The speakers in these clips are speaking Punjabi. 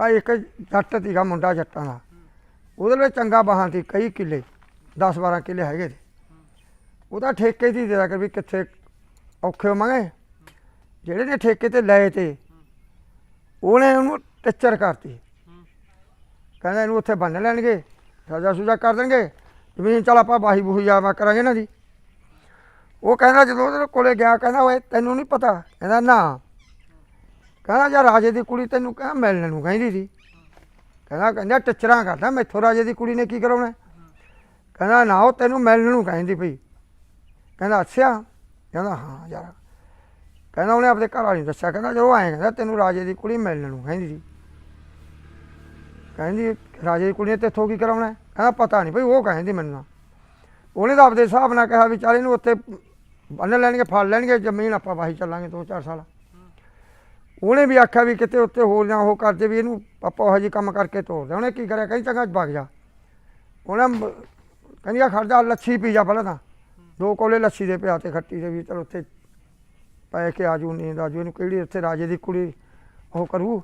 ਆ ਇੱਕ ਜੱਟ ਸੀਗਾ ਮੁੰਡਾ ਜੱਟਾਂ ਦਾ। ਉਹਦੇ ਲਈ ਚੰਗਾ ਬਾਹਾਂ ਸੀ, ਕਈ ਕਿੱਲੇ 10 12 ਕਿੱਲੇ ਹੈਗੇ ਸੀ। ਉਹਦਾ ਠੇਕੇ ਦੀ ਦੇਦਾ ਕਰ ਵੀ ਕਿੱਥੇ ਔਖੇ ਹੋਵਾਂਗੇ। ਜਿਹੜੇ ਨੇ ਠੇਕੇ ਤੇ ਲਏ ਤੇ, ਉਹਨੇ ਉਹਨੂੰ ਟੱਚਰ ਕਰਤੀ। ਕਹਿੰਦਾ ਇਹਨੂੰ ਉੱਥੇ ਬੰਨ ਲੈਣਗੇ ਸਜ਼ਾ ਸੁਜਾ ਕਰ ਦੇਣਗੇ। ਜ਼ਮੀਨ ਚਲ ਆਪਾਂ ਬਾਹੀ ਬੂਹੀ ਜਾਵਾ ਕਰਾਂਗੇ ਨਾ ਜੀ ਉਹ ਕਹਿੰਦਾ ਜਦੋਂ ਉਹਦੇ ਕੋਲੇ ਗਿਆ, ਕਹਿੰਦਾ ਓਏ ਤੈਨੂੰ ਨਹੀਂ ਪਤਾ। ਕਹਿੰਦਾ ਨਾ ਕਹਿੰਦਾ ਜਾਂ ਰਾਜੇ ਦੀ ਕੁੜੀ ਤੈਨੂੰ ਕਹਿੰਦਾ ਮਿਲਣ ਨੂੰ ਕਹਿੰਦੀ ਸੀ। ਕਹਿੰਦਾ ਕਹਿੰਦਾ ਟੱਚਰਾਂ ਕਰਦਾ, ਮੈਥੋਂ ਰਾਜੇ ਦੀ ਕੁੜੀ ਨੇ ਕੀ ਕਰਾਉਣਾ? ਕਹਿੰਦਾ, ਨਾ ਉਹ ਤੈਨੂੰ ਮਿਲਣ ਨੂੰ ਕਹਿੰਦੀ ਪਈ। ਕਹਿੰਦਾ, ਅੱਛਾ। ਕਹਿੰਦਾ, ਹਾਂ ਯਾਰ। ਕਹਿੰਦਾ, ਉਹਨੇ ਆਪਣੇ ਘਰ ਵਾਲੀ ਨੂੰ ਦੱਸਿਆ। ਕਹਿੰਦਾ, ਜਦੋਂ ਆਏ ਕਹਿੰਦਾ, ਤੈਨੂੰ ਰਾਜੇ ਦੀ ਕੁੜੀ ਮਿਲਣ ਨੂੰ ਕਹਿੰਦੀ ਸੀ। ਕਹਿੰਦੀ, ਰਾਜੇ ਦੀ ਕੁੜੀ ਨੇ ਤੇਥੋਂ ਕੀ ਕਰਾਉਣਾ? ਕਹਿੰਦਾ, ਪਤਾ ਨਹੀਂ ਭਈ ਉਹ ਕਹਿੰਦੀ ਮੈਨੂੰ ਨਾ। ਉਹਨੇ ਤਾਂ ਆਪਦੇ ਹਿਸਾਬ ਨਾਲ ਕਿਹਾ ਵੀ ਚੱਲ ਇਹਨੂੰ ਉੱਥੇ ਬੰਨ ਲੈਣਗੇ, ਫੜ ਲੈਣਗੇ, ਜ਼ਮੀਨ ਆਪਾਂ ਵਾਹੀ ਚੱਲਾਂਗੇ ਦੋ ਚਾਰ ਸਾਲ। ਉਹਨੇ ਵੀ ਆਖਿਆ ਵੀ ਕਿਤੇ ਉੱਤੇ ਹੋਰ ਨਾ ਉਹ ਕਰਦੇ ਵੀ ਇਹਨੂੰ ਆਪਾਂ ਉਹ ਜਿਹੀ ਕੰਮ ਕਰਕੇ ਤੋੜਦੇ ਉਹਨੇ ਕੀ ਕਰਿਆ? ਕਹਿੰਦੀ ਚੰਗਾ ਵਗ ਜਾ। ਉਹਨੇ ਮ- ਕਹਿੰਦੀ ਆ ਖੜ ਜਾ ਲੱਛੀ ਪੀ ਜਾ ਪਹਿਲਾਂ ਤਾਂ। ਦੋ ਕੋਲੇ ਲੱਸੀ ਦੇ ਪਿਆ ਤੇ ਖੱਟੀ ਦੇ ਵੀ ਚਲ ਉੱਥੇ ਪੈ ਕੇ ਆਜੂ ਨੀਂਦ ਆਜੂ ਇਹਨੂੰ ਕਿਹੜੀ ਉੱਥੇ ਰਾਜੇ ਦੀ ਕੁੜੀ ਉਹ ਕਰੂ?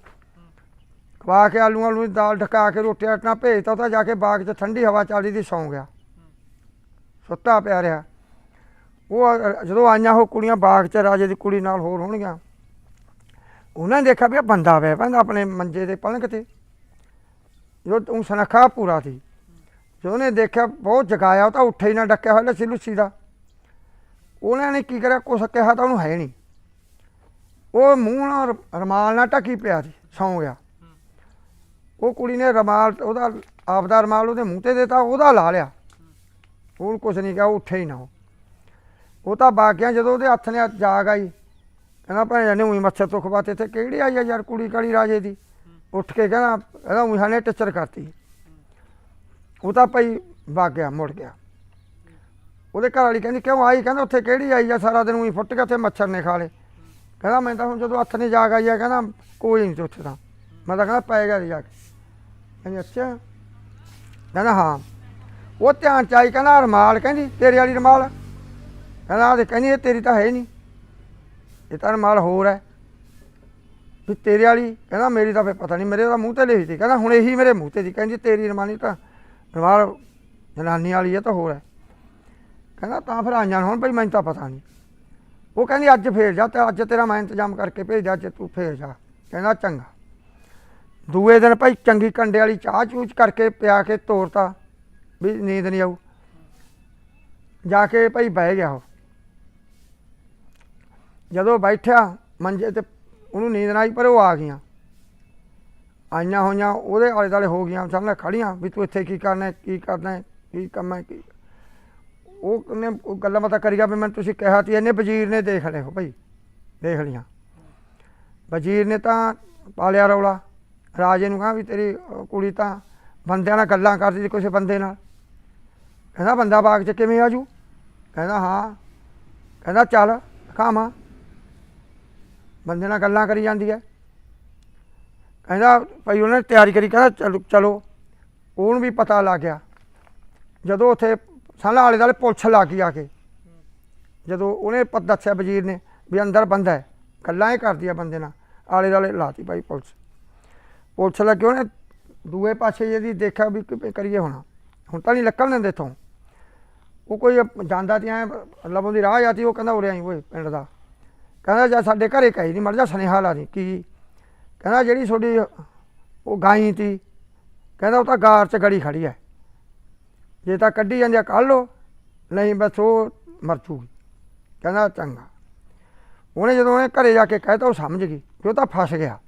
ਖਵਾ ਕੇ ਆਲੂ ਆਲੂ ਦੀ ਦਾਲ ਢਕਾ ਕੇ ਰੋਟੀ ਆਟਣਾ ਭੇਜਤਾ ਉਹ ਤਾਂ ਜਾ ਕੇ ਬਾਗ 'ਚ ਠੰਡੀ ਹਵਾ ਚੱਲਦੀ ਦੀ ਸੌਂ ਗਿਆ। ਸੁੱਤਾ ਪਿਆ ਰਿਹਾ। ਉਹ ਜਦੋਂ ਆਈਆਂ, ਉਹ ਕੁੜੀਆਂ ਬਾਗ 'ਚ ਰਾਜੇ ਦੀ ਕੁੜੀ ਨਾਲ ਹੋਰ ਹੋਣਗੀਆਂ। ਉਹਨਾਂ ਨੇ ਦੇਖਿਆ ਵੀ ਇਹ ਬੰਦਾ ਪਿਆ ਪੈਂਦਾ ਆਪਣੇ ਮੰਜੇ ਦੇ ਪਲੰਘ ਤੇ। ਜਦੋਂ ਤੂੰ ਸਨਖਾ ਪੂਰਾ ਸੀ, ਜਦੋਂ ਉਹਨੇ ਦੇਖਿਆ ਬਹੁਤ ਜਗਾਇਆ, ਉਹ ਤਾਂ ਉੱਠੇ ਹੀ ਨਾ, ਡੱਕਿਆ ਹੋਇਆ ਲੱਸੀ ਲੁੱਸੀ ਦਾ। ਉਹਨਾਂ ਨੇ ਕੀ ਕਰਿਆ, ਕੁਛ ਕਿਹਾ ਤਾਂ ਉਹਨੂੰ ਹੈ ਨਹੀਂ। ਉਹ ਮੂੰਹ ਨਾਲ ਰਮਾਲ ਨਾਲ ਢੱਕੀ ਪਿਆ ਸੀ, ਸੌਂ ਗਿਆ। ਉਹ ਕੁੜੀ ਨੇ ਰਮਾਲ, ਉਹਦਾ ਆਪਦਾ ਰਮਾਲ ਉਹਦੇ ਮੂੰਹ ਤੇ ਦਿੱਤਾ, ਉਹਦਾ ਲਾ ਲਿਆ। ਉਹਨੂੰ ਕੁਛ ਨਹੀਂ ਕਿਹਾ, ਉਹ ਉੱਠੇ ਹੀ ਨਾ ਉਹ। ਉਹ ਤਾਂ ਬਾਕਿਆ ਜਦੋਂ ਉਹਦੇ ਹੱਥ ਨੇ ਜਾਗ ਆਈ ਕਹਿੰਦਾ ਭੈਣ ਨੇ ਉਹੀ ਮੱਛਰ ਤੋਂ ਖਵਾਤੇ ਤੇ ਕਿਹੜੀ ਆਈ ਆ ਯਾਰ ਕੁੜੀ ਕਾਲੀ ਰਾਜੇ ਦੀ? ਉੱਠ ਕੇ ਕਹਿੰਦਾ ਕਹਿੰਦਾ ਉਹੀ ਨੇ ਟੱਚਰ ਕਰਤੀ। ਉਹ ਤਾਂ ਭਾਈ ਵਗ ਗਿਆ, ਮੁੜ ਗਿਆ। ਉਹਦੇ ਘਰ ਵਾਲੀ ਕਹਿੰਦੀ, ਕਿਉਂ ਆਈ? ਕਹਿੰਦਾ, ਉੱਥੇ ਕਿਹੜੀ ਆਈ ਆ? ਸਾਰਾ ਦਿਨ ਉਹੀ ਫੁੱਟ ਕੇ ਉੱਥੇ ਮੱਛਰ ਨੇ ਖਾ ਲੇ ਕਹਿੰਦਾ, ਮੈਂ ਤਾਂ ਹੁਣ ਜਦੋਂ ਹੱਥ ਨੇ ਜਾਗ ਆਈ ਆ, ਕਹਿੰਦਾ, ਕੋਈ ਨਹੀਂ ਸੀ ਉੱਥੇ ਤਾਂ ਮੈਂ ਤਾਂ ਕਹਿੰਦਾ, ਪੈ ਗਿਆ ਸੀ ਜਾ ਕੇ। ਕਹਿੰਦੀ, ਅੱਛਾ। ਕਹਿੰਦਾ, ਹਾਂ। ਉਹ ਧਿਆਨ ਚ ਆਈ, ਕਹਿੰਦਾ, ਰਮਾਲ, ਕਹਿੰਦੀ, ਤੇਰੇ ਵਾਲੀ ਰਮਾਲ। ਕਹਿੰਦਾ ਤੇ ਕਹਿੰਦੀ, ਇਹ ਤੇਰੀ ਤਾਂ ਹੈ ਹੀ ਨਹੀਂ। ਇਹ ਤਾਂ ਰਮਾਲ ਹੋਰ ਹੈ। ਵੀ ਤੇਰੇ ਵਾਲੀ, ਕਹਿੰਦਾ ਮੇਰੀ ਤਾਂ ਫੇ ਪਤਾ ਨਹੀਂ ਮੇਰੇ ਤਾਂ ਮੂੰਹ ਤੇ ਲਿਖੀ ਸੀ। ਕਹਿੰਦਾ ਹੁਣ ਇਹੀ ਮੇਰੇ ਮੂੰਹ ਤੇ ਸੀ। ਕਹਿੰਦੀ ਤੇਰੀ ਰਮਾਨੀ ਤਾਂ ਰਮਾਲ ਜਨਾਨੀ ਵਾਲੀ ਹੈ ਤਾਂ ਹੋਰ ਹੈ। ਕਹਿੰਦਾ ਤਾਂ ਫਿਰ ਆਈਆਂ ਹੁਣ ਭਾਈ ਮੈਨੂੰ ਤਾਂ ਪਤਾ ਨਹੀਂ ਉਹ ਕਹਿੰਦੀ ਅੱਜ ਫੇਰ ਜਾ ਤੇ ਅੱਜ ਤੇਰਾ ਮੈਂ ਇੰਤਜ਼ਾਮ ਕਰਕੇ ਭੇਜਦਾ, ਅੱਜ ਤੂੰ ਫੇਰ ਜਾ। ਕਹਿੰਦਾ ਚੰਗਾ। ਦੂਏ ਦਿਨ ਭਾਈ ਚੰਗੀ ਕੰਡੇ ਵਾਲੀ ਚਾਹ ਚੂਚ ਕਰਕੇ ਪਿਆ ਕੇ ਤੋਰਤਾ, ਵੀ ਨੀਂਦ ਨਹੀਂ ਆਊ। ਜਾ ਕੇ ਭਾਈ ਬਹਿ ਗਿਆ ਉਹ। ਜਦੋਂ ਬੈਠਿਆ, ਮੰਜੇ ਤੇ ਉਹਨੂੰ ਨੀਂਦ ਨਾ ਆਈ, ਪਰ ਉਹ ਆ ਗਈਆਂ। ਆਈਆਂ ਹੋਈਆਂ, ਉਹਦੇ ਆਲੇ ਦੁਆਲੇ ਹੋ ਗਈਆਂ, ਸਾਹਮਣੇ ਖੜੀਆਂ ਵੀ ਤੂੰ ਇੱਥੇ ਕੀ ਕਰਨਾ ਕੀ ਕਰਨਾ ਕੀ ਕੰਮ ਹੈ, ਕੀ ਉਹ ਉਹਨੇ ਗੱਲਾਂ ਬਾਤਾਂ ਕਰੀਆ ਵੀ ਮੈਂ ਤੁਸੀਂ ਕਿਹਾ ਤੀ ਇਹਨੇ ਵਜ਼ੀਰ ਨੇ ਦੇਖ ਲਿਓ ਭਾਈ, ਦੇਖ ਲੀਆਂ ਵਜ਼ੀਰ ਨੇ ਤਾਂ ਪਾਲਿਆ ਰੌਲਾ, ਰਾਜੇ ਨੂੰ ਕਹਾ ਵੀ ਤੇਰੀ ਕੁੜੀ ਤਾਂ ਬੰਦਿਆਂ ਨਾਲ ਗੱਲਾਂ ਕਰਦੀ ਸੀ ਕਿਸੇ ਬੰਦੇ ਨਾਲ। ਕਹਿੰਦਾ, ਬੰਦਾ ਬਾਗ 'ਚ ਕਿਵੇਂ ਆਜੂ ਕਹਿੰਦਾ, ਹਾਂ। ਕਹਿੰਦਾ, ਚੱਲ, ਖਾਵਾਂ। ਬੰਦੇ ਨਾਲ ਗੱਲਾਂ ਕਰੀ ਜਾਂਦੀ ਹੈ। ਕਹਿੰਦਾ ਭਾਈ ਉਹਨੇ ਤਿਆਰੀ ਕਰੀ, ਕਹਿੰਦਾ ਚਲੋ ਚਲੋ। ਉਹਨੂੰ ਵੀ ਪਤਾ ਲੱਗ ਗਿਆ। ਜਦੋਂ ਉੱਥੇ ਸਾਲਾ ਆਲੇ ਦੁਆਲੇ ਪੁਲਿਸ ਲਾ ਕੇ ਆ ਕੇ। ਜਦੋਂ ਉਹਨੇ ਪ, ਦੱਸਿਆ ਵਜ਼ੀਰ ਨੇ ਵੀ ਅੰਦਰ ਬੰਦਾ ਹੈ। ਗੱਲਾਂ ਹੀ ਕਰਦੀ ਆ ਬੰਦੇ ਨਾਲ। ਆਲੇ ਦੁਆਲੇ ਲਾਤੀ ਭਾਈ ਪੁਲਿਸ। ਪੁਲਿਸ ਲੱਗੇ ਉਹਨੇ ਦੂਏ ਪਾਸੇ ਜਿਹਦੀ ਦੇਖਿਆ ਵੀ ਕਿਵੇਂ ਕਰੀਏ ਹੁਣ। ਹੁਣ ਤਾਂ ਨਹੀਂ ਲੱਕਣ ਦਿੰਦੇ ਇੱਥੋਂ। ਉਹ ਕੋਈ ਜਾਂਦਾ ਤੇ ਐ ਲਵੋਂ ਦੀ ਰਾਹ ਜਾਂਦੀ, ਉਹ ਕਹਿੰਦਾ ਉਰੇ ਆਈ ਓਏ ਪਿੰਡ ਦਾ। ਕਹਿੰਦਾ ਜਾ ਸਾਡੇ ਘਰੇ ਕਹੀ ਨਹੀਂ ਮਰ ਜਾ ਸੁਨੇਹਾ ਲਾ ਦੀ, ਕੀ? ਕਹਿੰਦਾ ਜਿਹੜੀ ਤੁਹਾਡੀ ਉਹ ਗਾਈ ਤੀ, ਕਹਿੰਦਾ ਉਹ ਤਾਂ ਗਾਰ 'ਚ ਗੜੀ ਖੜੀ ਐ। ਜੇ ਤਾਂ ਕੱਢੀ ਜਾਂਦੇ ਆ, ਕੱਢ ਲਓ, ਨਹੀਂ ਬਸ ਉਹ ਮਰ ਜੂਗੀ। ਕਹਿੰਦਾ ਚੰਗਾ। ਉਹਨੇ ਜਦੋਂ ਉਹਨੇ ਘਰੇ ਜਾ ਕੇ ਕਹਿਤਾ, ਉਹ ਸਮਝ ਗਈ ਕਿ ਉਹ ਤਾਂ ਫਸ ਗਿਆ।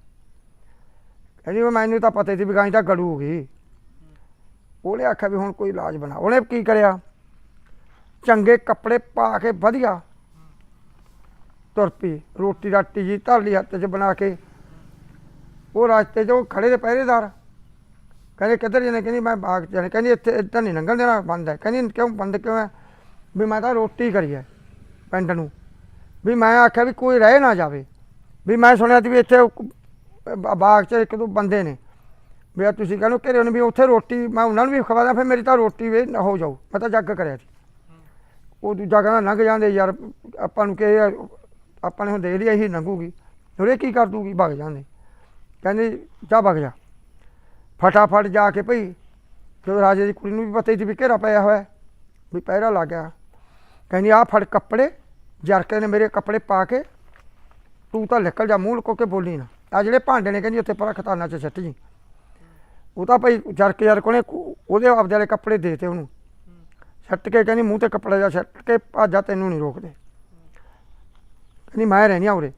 ਕਹਿੰਦੀ ਵੀ ਮੈਨੂੰ ਤਾਂ ਪਤਾ ਸੀ ਵੀ ਗਾਈ ਤਾਂ ਗੜੂਗੀ ਉਹਨੇ ਆਖਿਆ ਵੀ ਹੁਣ ਕੋਈ ਇਲਾਜ ਬਣਾ। ਉਹਨੇ ਕੀ ਕਰਿਆ? ਚੰਗੇ ਕੱਪੜੇ ਪਾ ਕੇ ਵਧੀਆ ਤੁਰ ਪਈ, ਰੋਟੀ ਰਾਟੀ ਜੀ ਧਰ ਲਈ ਹੱਥ 'ਚ ਬਣਾ ਕੇ। ਉਹ ਰਸਤੇ 'ਚ ਉਹ ਖੜੇ ਦੇ ਪਹਿਰੇਦਾਰ। ਕਹਿੰਦੇ, ਕਿੱਧਰ ਜਾਣੇ ਕਹਿੰਦੀ, ਮੈਂ ਬਾਗ 'ਚ ਜਾਣਾ ਕਹਿੰਦੀ, ਇੱਥੇ ਇੱਧਰ ਨਹੀਂ ਲੰਘਣ ਦੇਣਾ, ਬੰਦ ਹੈ। ਕਹਿੰਦੀ, ਕਿਉਂ ਬੰਦ ਕਿਉਂ ਹੈ? ਵੀ ਮੈਂ ਤਾਂ ਰੋਟੀ ਕਰੀ ਹੈ ਪਿੰਡ ਨੂੰ। ਵੀ ਮੈਂ ਆਖਿਆ ਵੀ ਕੋਈ ਰਹਿ ਨਾ ਜਾਵੇ। ਵੀ ਮੈਂ ਸੁਣਿਆ ਸੀ ਵੀ ਇੱਥੇ ਬਾਗ 'ਚ ਇੱਕ ਦੋ ਬੰਦੇ ਨੇ। ਵੀ ਤੁਸੀਂ ਕਹਿੰਦੇ ਘਰੇ ਉਹਨੇ ਵੀ ਉੱਥੇ ਰੋਟੀ, ਮੈਂ ਉਹਨਾਂ ਨੂੰ ਵੀ ਖਵਾਦਾ ਫਿਰ ਮੇਰੀ ਤਾਂ ਰੋਟੀ ਵੀ ਨਾ ਹੋ ਜਾਊ। ਮੈਂ ਤਾਂ ਜੱਗ ਕਰਿਆ ਸੀ। ਉਹ ਦੂਜਾ ਕਹਿੰਦਾ, ਲੰਘ ਜਾਂਦੇ ਯਾਰ, ਆਪਾਂ ਨੂੰ ਕਿ ਆਪਾਂ ਨੇ ਹੁਣ ਦੇਖ ਲਿਆ ਇਹੀ ਲੰਘੂਗੀ ਉਹਦੇ ਕੀ ਕਰ ਦੂਗੀ? ਭੱਗ ਜਾਂਦੇ। ਕਹਿੰਦੇ ਜਾ ਭੱਗ ਜਾ। ਫਟਾਫਟ ਜਾ ਕੇ ਭਈ ਜਦੋਂ ਰਾਜੇ ਦੀ ਕੁੜੀ ਨੂੰ ਵੀ ਪਤਾ ਹੀ ਸੀ ਵੀ ਘੇਰਾ ਪਿਆ ਹੋਇਆ ਹੈ, ਵੀ ਪਹਿਰਾ ਲੱਗ ਗਿਆ। ਕਹਿੰਦੀ ਆ ਫੜ ਕੱਪੜੇ ਜਰਕੇ ਨੇ ਮੇਰੇ ਕੱਪੜੇ ਪਾ ਕੇ ਤੂੰ ਤਾਂ ਨਿਕਲ ਜਾ ਮੂੰਹ ਲੁਕੋ ਕੇ ਬੋਲੀ ਨਾ। ਆ ਜਿਹੜੇ ਭਾਂਡੇ ਨੇ ਕਹਿੰਦੀ ਉੱਥੇ ਪਰਾਂ ਖਤਾਨਾ ਚ ਛੱਟ ਜੀ। ਉਹ ਤਾਂ ਭਈ ਜਰਕੇ ਜਰਕੋ ਨੇ ਕੋ- ਉਹਦੇ ਆਪਦੇ ਵਾਲੇ ਕੱਪੜੇ ਦੇਤੇ ਉਹਨੂੰ। ਛੱਟ ਕੇ ਕਹਿੰਦੀ ਮੂੰਹ ਤੇ ਕੱਪੜਾ ਜਾ ਛੱਟ ਕੇ ਭਾਜਾ ਤੈਨੂੰ ਨਹੀਂ ਰੋਕਦੇ। ਕਹਿੰਦੀ ਮੈਂ ਰਹਿਣੀ ਆ ਉਰੇ।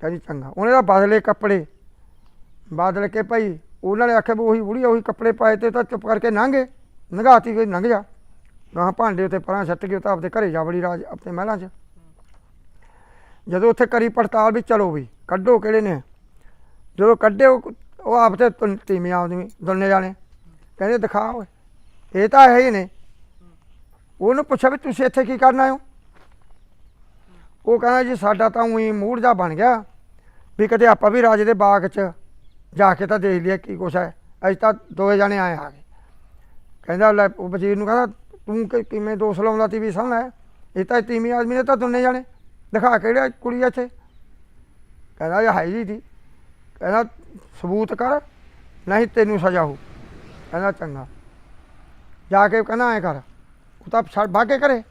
ਕਹਿੰਦੀ ਚੰਗਾ। ਉਹਨੇ ਤਾਂ ਬਦਲੇ ਕੱਪੜੇ। ਬਦਲ ਕੇ ਭਾਈ, ਉਹਨਾਂ ਨੇ ਆਖਿਆ ਵੀ ਉਹੀ ਬੁੜੀ ਉਹੀ ਕੱਪੜੇ ਪਾਏ ਤੇ ਤਾਂ ਚੁੱਪ ਕਰਕੇ ਲੰਘੇ ਨਗਾਤੀ ਕੋਈ ਲੰਘ ਜਾ। ਗਾਂ ਭਾਂਡੇ ਉੱਤੇ ਪਰਾਂ ਛੱਟ ਕੇ ਉਹ ਤਾਂ ਆਪਦੇ ਘਰੇ ਜਾ ਵੜੀ ਰਾਜ, ਆਪਣੇ ਮਹਿਲਾਂ 'ਚ। ਜਦੋਂ ਉੱਥੇ ਕਰੀ ਪੜਤਾਲ ਵੀ ਚਲੋ ਵੀ, ਕੱਢੋ ਕਿਹੜੇ ਨੇ। ਜਦੋਂ ਕੱਢੇ, ਉਹ ਆਪ ਤੇ ਤੁਨ- ਤੀਵੀਆਂ ਆਦਮੀ ਦੋਨੇ ਜਾਣੇ। ਕਹਿੰਦੇ ਦਿਖਾ ਇਹ ਤਾਂ ਹੈ ਹੀ ਨੇ। ਉਹਨੂੰ ਪੁੱਛਿਆ ਵੀ ਤੁਸੀਂ ਇੱਥੇ ਕੀ ਕਰਨ ਆਏ ਹੋ? ਉਹ ਕਹਿੰਦਾ ਜੀ ਸਾਡਾ ਤਾਂ ਉਹੀ ਮੂਡ ਜਾ ਬਣ ਗਿਆ ਵੀ ਕਦੇ ਆਪਾਂ ਵੀ ਰਾਜੇ ਦੇ ਬਾਗ 'ਚ ਜਾ ਕੇ ਤਾਂ ਦੇਖ ਲਿਆ ਕੀ ਕੁਛ ਹੈ। ਅਸੀਂ ਤਾਂ ਦੋਵੇਂ ਜਾਣੇ ਆਏ ਆ। ਗਏ ਕਹਿੰਦਾ ਲੈ ਉਹ ਵਜ਼ੀਰ ਨੂੰ ਕਹਿੰਦਾ, ਤੂੰ ਕਿ- ਕਿਵੇਂ ਦੋਸ਼ ਲਾਉਂਦਾ ਤੀ ਵੀ ਸਾਹਮਣਾ? ਹੈ ਇਹ ਤਾਂ ਤੀਵੀਂ ਆਦਮੀ ਨੇ ਤਾਂ ਦੋਨੇ ਜਾਣੇ। ਦਿਖਾ ਕਿਹੜਾ ਕੁੜੀ ਆ ਇੱਥੇ? ਕਹਿੰਦਾ, ਇਹ ਹੈ ਜੀ ਦੀ। ਕਹਿੰਦਾ, ਸਬੂਤ ਕਰ, ਨਹੀਂ ਤੈਨੂੰ ਸਜ਼ਾ ਹੋ ਕਹਿੰਦਾ, ਚੰਗਾ। ਜਾ ਕੇ ਕਹਿੰਦਾ, ਐ ਕਰ। ਉਹ ਤਾਂ ਛੱਡ, ਭਾਗੇ ਕਰੇ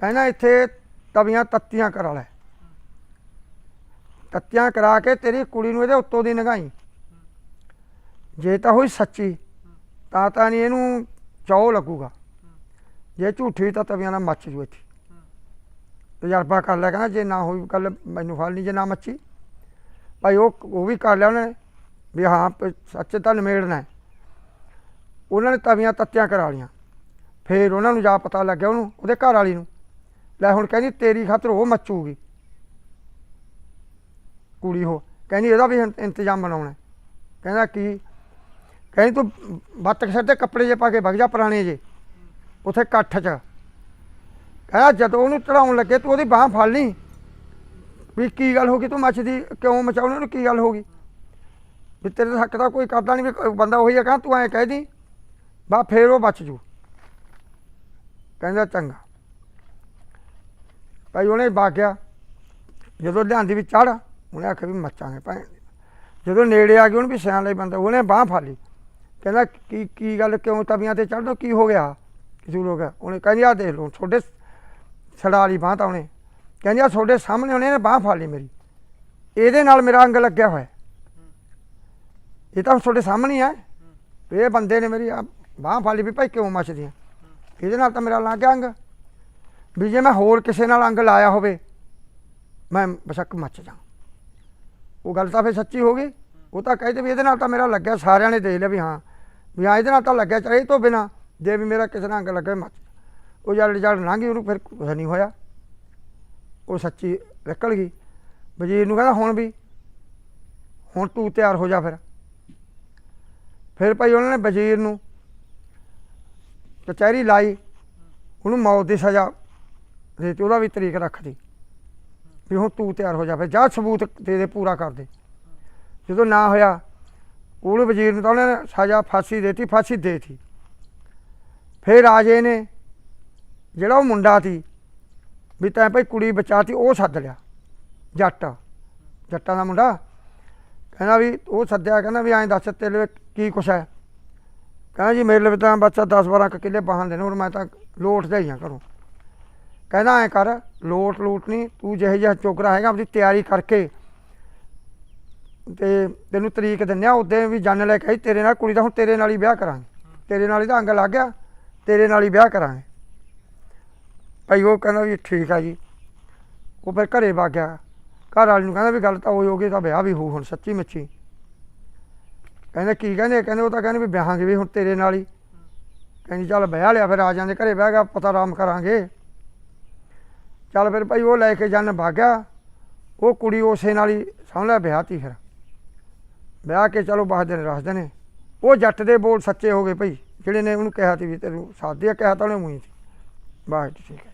ਕਹਿੰਦਾ, ਇੱਥੇ ਤਵੀਆਂ ਤੱਤੀਆਂ ਕਰਾ ਲੈ। ਤੱਤੀਆਂ ਕਰਾ ਕੇ ਤੇਰੀ ਕੁੜੀ ਨੂੰ ਇਹਦੇ ਉੱਤੋਂ ਦੀ ਨਗਾਈ। ਜੇ ਤਾਂ ਹੋਈ ਸੱਚੀ, ਤਾਂ ਤਾਂ ਨਹੀਂ ਇਹਨੂੰ ਚੌ ਲੱਗੂਗਾ। ਜੇ ਝੂਠੀ ਤਾਂ ਤਵੀਆਂ ਨਾਲ ਮੱਚ ਜੂ ਇੱਥੇ। ਤਜਰਬਾ ਕਰ ਲਿਆ ਕਹਿੰਦਾ ਜੇ ਨਾ ਹੋਈ ਗੱਲ ਮੈਨੂੰ ਫਲ ਨਹੀਂ, ਜੇ ਨਾ ਮੱਚੀ। ਭਾਈ ਉਹ ਉਹ ਵੀ ਕਰ ਲਿਆ ਉਹਨੇ, ਵੀ ਹਾਂ ਸੱਚ ਤਾਂ ਨਿਮੇੜਨਾ ਉਹਨਾਂ ਨੇ ਤਵੀਆਂ ਤੱਤੀਆਂ ਕਰਾ ਲੀਆਂ ਫੇਰ ਉਹਨਾਂ ਨੂੰ ਜਾ ਪਤਾ ਲੱਗਿਆ ਉਹਨੂੰ, ਉਹਦੇ ਘਰ ਵਾਲੀ ਨੂੰ। ਲੈ ਹੁਣ ਕਹਿੰਦੀ ਤੇਰੀ ਖਾਤਰ ਉਹ ਮੱਚੂਗੀ। ਕੁੜੀ ਉਹ। ਕਹਿੰਦੀ ਇਹਦਾ ਵੀ ਇੰਤ- ਇੰਤਜ਼ਾਮ ਬਣਾਉਣਾ। ਕਹਿੰਦਾ ਕੀ? ਕਹਿੰਦੀ ਤੂੰ ਬੱਤਕ ਸਿਰ ਤੇ ਕੱਪੜੇ ਜੇ ਪਾ ਕੇ ਵਗ ਜਾ ਪੁਰਾਣੇ ਜੇ, ਉਥੇ ਇਕੱਠ 'ਚ। ਕਹਿੰਦਾ ਜਦੋਂ ਉਹਨੂੰ ਚੜਾਉਣ ਲੱਗੇ ਤੂੰ ਉਹਦੀ ਬਾਹ ਫੜ ਲਈ। ਵੀ ਕੀ ਗੱਲ ਹੋ ਗਈ? ਤੂੰ ਮੱਚਦੀ ਕਿਉਂ ਮਚਾਉਣੀ? ਉਹਨੂੰ ਕੀ ਗੱਲ ਹੋ ਗਈ? ਵੀ ਤੇਰੇ ਹੱਕ ਦਾ ਕੋਈ ਕਰਦਾ ਨਹੀਂ ਵੀ ਬੰਦਾ ਉਹੀ ਆ, ਕਹਿੰਦਾ ਤੂੰ ਐਂ ਕਹਿ ਦੀ ਬਾ ਫੇਰ ਉਹ ਬਚ ਜੂ। ਕਹਿੰਦਾ ਚੰਗਾ। ਭਾਈ ਉਹਨੇ ਬਾਗਿਆ। ਜਦੋਂ ਲਿਆਂਦੀ ਵੀ ਚੜ ਉਹਨੇ ਆਖਿਆ ਵੀ ਮੱਚਾਂਗੇ ਭੈਣ ਜਦੋਂ ਨੇੜੇ ਆ ਗਏ ਉਹਨੇ ਵੀ ਸਿਆਣ ਲਈ ਬੰਦਾ ਉਹਨੇ ਬਾਹ ਫਾਲੀ ਕਹਿੰਦਾ, ਕੀ ਕੀ ਗੱਲ, ਕਿਉਂ ਤਵੀਆਂ ਤੇ ਚੜ੍ਹਦੋ ਕੀ ਹੋ ਗਿਆ? ਕਿਸੂ ਹੋ ਗਿਆ। ਉਹਨੇ ਕਹਿੰਦੀ ਆ ਦੇਖ ਲਓ, ਤੁਹਾਡੇ ਛੜਾ ਵਾਲੀ ਬਾਹ ਤਾਂ ਉਹਨੇ। ਕਹਿੰਦੀ ਆ ਤੁਹਾਡੇ ਸਾਹਮਣੇ ਉਹਨੇ ਬਾਹ ਫੜ ਲਈ ਮੇਰੀ। ਇਹਦੇ ਨਾਲ ਮੇਰਾ ਅੰਗ ਲੱਗਿਆ ਹੋਇਆ। ਇਹ ਤਾਂ ਤੁਹਾਡੇ ਸਾਹਮਣੇ ਆ। ਇਹ ਬੰਦੇ ਨੇ ਮੇਰੀ ਬਾਹ ਫੜ ਲਈ ਵੀ ਭਾਈ ਕਿਉਂ ਮੱਚਦੀਆਂ ਇਹਦੇ ਨਾਲ ਤਾਂ ਮੇਰਾ ਲੱਗ ਗਿਆ ਅੰਗ। ਵੀ ਜੇ ਮੈਂ ਹੋਰ ਕਿਸੇ ਨਾਲ ਅੰਗ ਲਾਇਆ ਹੋਵੇ, ਮੈਂ ਬਸ਼ੱਕ ਮੱਚ ਜਾ ਉਹ ਗੱਲ ਤਾਂ ਫਿਰ ਸੱਚੀ ਹੋ ਗਈ। ਉਹ ਤਾਂ ਕਹਿੰਦੇ ਵੀ ਇਹਦੇ ਨਾਲ ਤਾਂ ਮੇਰਾ ਲੱਗਿਆ, ਸਾਰਿਆਂ ਨੇ ਦੇਖ ਲਿਆ ਵੀ ਹਾਂ ਵੀ ਹਾਂ ਇਹਦੇ ਨਾਲ ਤਾਂ ਲੱਗਿਆ ਚਾਹੇ ਤੋਂ ਬਿਨਾ ਜੇ ਵੀ ਮੇਰਾ ਕਿਸੇ ਨਾਲ ਅੰਗ ਲੱਗੇ ਮੱਚ ਉਹ ਜਦ ਜਦ ਲੰਘ ਗਈ, ਉਹਨੂੰ ਫਿਰ ਕੁਛ ਨਹੀਂ ਹੋਇਆ। ਉਹ ਸੱਚੀ ਨਿਕਲ ਗਈ। ਵਜ਼ੀਰ ਨੂੰ ਕਹਿੰਦਾ, ਹੁਣ ਵੀ, ਹੁਣ ਤੂੰ ਤਿਆਰ ਹੋ ਜਾ ਫਿਰ। ਫਿਰ ਭਾਈ ਉਹਨਾਂ ਨੇ ਵਜ਼ੀਰ ਨੂੰ ਕਚਹਿਰੀ ਲਾਈ, ਉਹਨੂੰ ਮੌਤ ਦੀ ਸਜ਼ਾ ਦੇ ਤੇ ਉਹਦਾ ਵੀ ਤਰੀਕ ਰੱਖਦੀ ਵੀ ਹੁਣ ਤੂੰ ਤਿਆਰ ਹੋ ਜਾ, ਫਿਰ ਜਾ ਸਬੂਤ ਦੇ ਦੇ, ਪੂਰਾ ਕਰ ਦੇ। ਜਦੋਂ ਨਾ ਹੋਇਆ ਉਹਨੂੰ ਵਜ਼ੀਰ ਨੂੰ ਤਾਂ ਉਹਨੇ ਸਜ਼ਾ ਫਾਂਸੀ ਦੇਤੀ ਫਾਂਸੀ ਦੇਤੀ। ਫਿਰ ਰਾਜੇ ਨੇ ਜਿਹੜਾ ਉਹ ਮੁੰਡਾ ਸੀ, ਵੀ ਤੈਂ ਭਾਈ ਕੁੜੀ ਬਚਾਤੀ, ਉਹ ਸੱਦ ਲਿਆ, ਜੱਟ। ਜੱਟਾਂ ਦਾ ਮੁੰਡਾ। ਕਹਿੰਦਾ ਵੀ, ਉਹ ਸੱਦਿਆ, ਕਹਿੰਦਾ ਵੀ ਐਂ ਦੱਸ, ਤੇਰੇ ਲਈ ਕੀ ਕੁਛ ਹੈ? ਕਹਿੰਦਾ ਜੀ, ਮੇਰੇ ਲਈ ਤਾਂ ਬੱਚਾ 10 12 ਕੁ ਕਿੱਲੇ ਬਾਹਨ ਦੇ ਨੇ, ਹੋਰ ਮੈਂ ਤਾਂ ਲੋਟ ਦੇ ਹੀ ਆ ਘਰੋਂ। ਕਹਿੰਦਾ ਐ ਕਰ, ਲੋਟ ਲੂਟ ਨਹੀਂ, ਤੂੰ ਜਿਹੇ ਜਿਹਾ ਚੋਕਰਾ ਹੈਗਾ ਆਪਣੀ ਤਿਆਰੀ ਕਰਕੇ ਤੇ ਤੈਨੂੰ ਤਰੀਕ ਦਿੰਨਿਆ ਉਦੋਂ ਵੀ ਜੰਨ ਲੈ ਕੇ ਆਈ, ਤੇਰੇ ਨਾਲ ਕੁੜੀ ਦਾ ਹੁਣ ਤੇਰੇ ਨਾਲ ਹੀ ਵਿਆਹ ਕਰਾਂਗੇ। ਤੇਰੇ ਨਾਲ ਹੀ ਤਾਂ ਅੰਗ ਲੱਗ ਗਿਆ, ਤੇਰੇ ਨਾਲ ਹੀ ਵਿਆਹ ਕਰਾਂਗੇ। ਭਾਈ ਉਹ ਕਹਿੰਦਾ ਵੀ ਠੀਕ ਆ ਜੀ। ਉਹ ਫਿਰ ਘਰੇ ਵਗ ਗਿਆ। ਘਰ ਵਾਲੇ ਨੂੰ ਕਹਿੰਦਾ ਵੀ ਗੱਲ ਤਾਂ ਹੋਈ ਹੋ ਗਈ ਤਾਂ ਵਿਆਹ ਵੀ ਹੋ ਹੁਣ, ਸੱਚੀ ਮੱਚੀ। ਕਹਿੰਦੇ ਕੀ ਕਹਿੰਦੇ ਕਹਿੰਦੇ ਉਹ ਤਾਂ ਕਹਿੰਦੇ ਵੀ ਵਿਆਹਾਂਗੇ ਵੀ ਹੁਣ ਤੇਰੇ ਨਾਲ ਹੀ। ਕਹਿੰਦੀ ਚੱਲ ਵਿਆਹ ਲਿਆ ਫਿਰ, ਆ ਜਾਂਦੇ, ਘਰੇ ਬਹਿ ਗਿਆ ਪਤਾ ਆਰਾਮ ਕਰਾਂਗੇ। ਚੱਲ ਫਿਰ ਭਾਈ ਉਹ ਲੈ ਕੇ ਜਨ ਭਾਗਿਆ, ਉਹ ਕੁੜੀ ਉਸੇ ਨਾਲ ਹੀ ਸਾਹਮਣੇ ਲਿਆ ਵਿਆਹ ਤੀ ਫਿਰ। ਵਿਆਹ ਕੇ ਚਲੋ ਬਾਹਰ ਨੇ ਰੱਖਦੇ ਨੇ। ਉਹ ਜੱਟ ਦੇ ਬੋਲ ਸੱਚੇ ਹੋ ਗਏ ਭਾਈ, ਜਿਹੜੇ ਨੇ ਉਹਨੂੰ ਕਿਹਾ ਤੀ ਵੀ ਤੈਨੂੰ ਸਾਥ ਕਿਹਾ ਤਾਂ ਉਹਨੇ ਮੂੰਹ ਸੀ ਬਾਹਰ ਠੀਕ ਹੈ